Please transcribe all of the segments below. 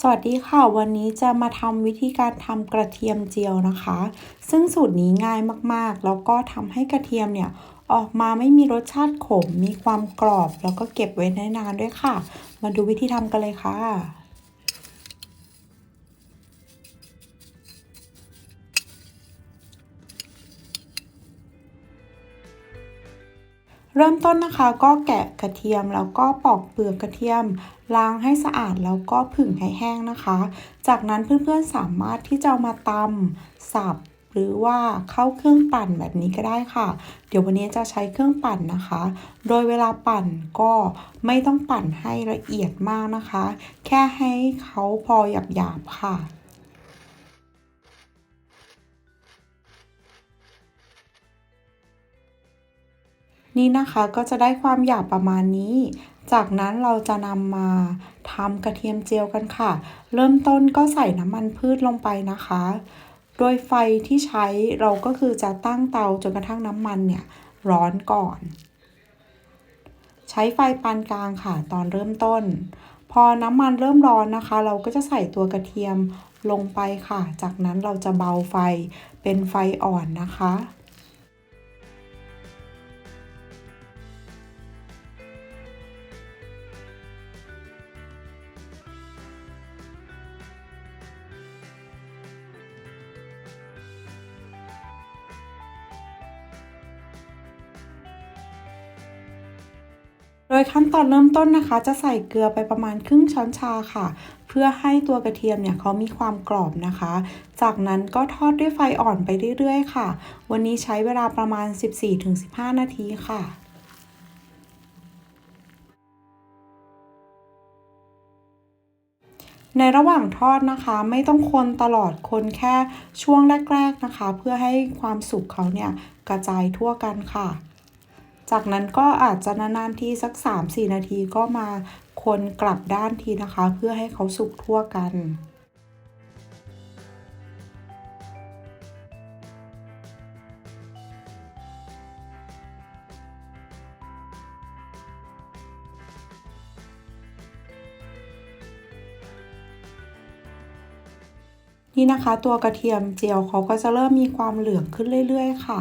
สวัสดีค่ะ วันนี้จะมาทำวิธีการทำกระเทียมเจียวนะคะ ซึ่งสูตรนี้ง่ายมากๆ แล้วก็ทำให้กระเทียมเนี่ยออกมาไม่มีรสชาติขม มีความกรอบ แล้วก็เก็บไว้ได้นานด้วยค่ะ มาดูวิธีทำกันเลยค่ะ เริ่มต้นนะคะก็แกะกระเทียมแล้วก็ปอกเปลือกกระเทียม ล้างให้สะอาดแล้วก็ผึ่งให้แห้งนะคะ จากนั้นเพื่อนๆสามารถที่จะามาตำสับหรือว่าเข้าเครื่องปั่นแบบนี้ก็ได้ค่ะ เดี๋ยววันนี้จะใช้เครื่องปั่นนะคะ โดยเวลาปั่นก็ไม่ต้องปั่นให้ละเอียดมากนะคะ แค่ให้เขาพอหยาบๆค่ะ นี่นะคะก็จะได้ความหยาบประมาณนี้ จากนั้นเราจะนำมาทำกระเทียมเจียวกันค่ะ เริ่มต้นก็ใส่น้ำมันพืชลงไปนะคะ โดยไฟที่ใช้เราก็คือจะตั้งเตาจนกระทั่งน้ำมันเนี่ยร้อนก่อน ใช้ไฟปานกลางค่ะตอนเริ่มต้น พอน้ำมันเริ่มร้อนนะคะ เราก็จะใส่ตัวกระเทียมลงไปค่ะ จากนั้นเราจะเบาไฟเป็นไฟอ่อนนะคะ ดยขั้นตอนเริ่มต้นนะคะ จะใส่เกลือไปประมาณครึ่งช้อนชาค่ะ เพื่อให้ตัวกระเทียมเนี่ยเขามีความกรอบนะคะ จากนั้นก็ทอดด้วยไฟอ่อนไปเรื่อยๆ ค่ะ วันนี้ใช้เวลาประมาณ 14-15 นาทีค่ะในระหว่างทอดนะคะไม่ต้องคนตลอดคนแค่ช่วงแรก ๆนะคะ เพื่อให้ความสุกเขาเนี่ยกระจายทั่วกันค่ะ จากนั้นก็อาจจะนานๆทีสัก 3-4 นาทีก็มาคนกลับด้านทีนะคะ เพื่อให้เขาสุกทั่วกันนี่นะคะ ตัวกระเทียมเจียวเขาก็จะเริ่มมีความเหลืองขึ้นเรื่อย ๆ ค่ะ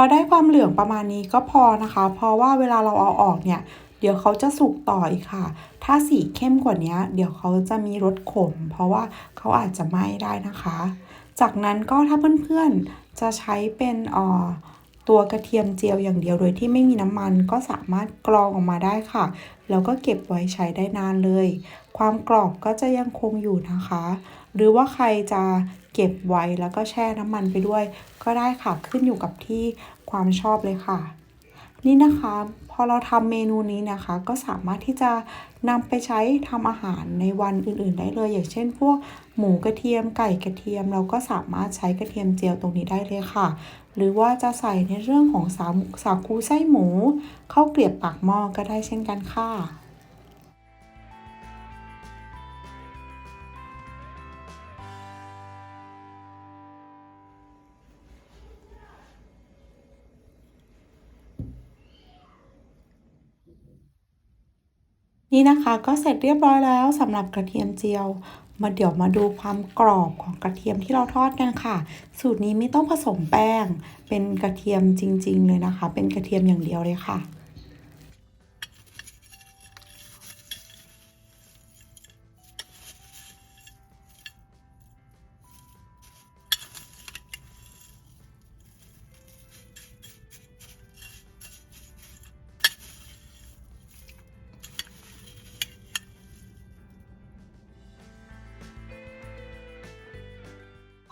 อได้ความเหลืองประมาณนี้ก็พอนะคะ เพราะว่าเวลาเราเอาออกเนี่ย เดี๋ยวเขาจะสุกต่ออีกค่ะ ถ้าสีเข้มกว่านี้เดี๋ยวเขาจะมีรสขม เพราะว่าเขาอาจจะไหม้ได้นะคะ จากนั้นก็ถ้าเพื่อนๆจะใช้เป็นออตัวกระเทียมเจียวอย่างเดียวโดยที่ไม่มีน้ำมันก็สามารถกรองออกมาได้ค่ะ แล้วก็เก็บไว้ใช้ได้นานเลย ความกรอบก็จะยังคงอยู่นะคะ หรือว่าใครจะ เก็บไว้แล้วก็แช่น้ำมันไปด้วย ก็ได้ค่ะขึ้นอยู่กับที่ความชอบเลยค่ะ นี่นะคะพอเราทำเมนูนี้นะคะ ก็สามารถที่จะนำไปใช้ทำอาหารในวันอื่น ๆ ได้เลย อย่างเช่น พวกหมูกระเทียมไก่กระเทียม เราก็สามารถใช้กระเทียมเจียวตรงนี้ได้เลยค่ะ หรือว่าจะใส่ในเรื่องของสาสาคูไส้หมูข้าวเกลียบปากหม้อก็ได้เช่นกันค่ะ นี่นะคะก็เสร็จเรียบร้อยแล้วสำหรับกระเทียมเจียว มาเดี๋ยวมาดูความกรอบของกระเทียมที่เราทอดกันค่ะ สูตรนี้ไม่ต้องผสมแป้ง เป็นกระเทียมจริง ๆ เลยนะคะ เป็นกระเทียมอย่างเดียวเลยค่ะ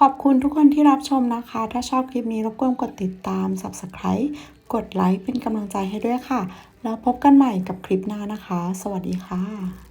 ขอบคุณทุกคนที่รับชมนะคะ ถ้าชอบคลิปนี้รบกวนกดติดตาม Subscribe กดไลค์เป็นกำลังใจให้ด้วยค่ะ แล้วพบกันใหม่กับคลิปหน้านะคะ สวัสดีค่ะ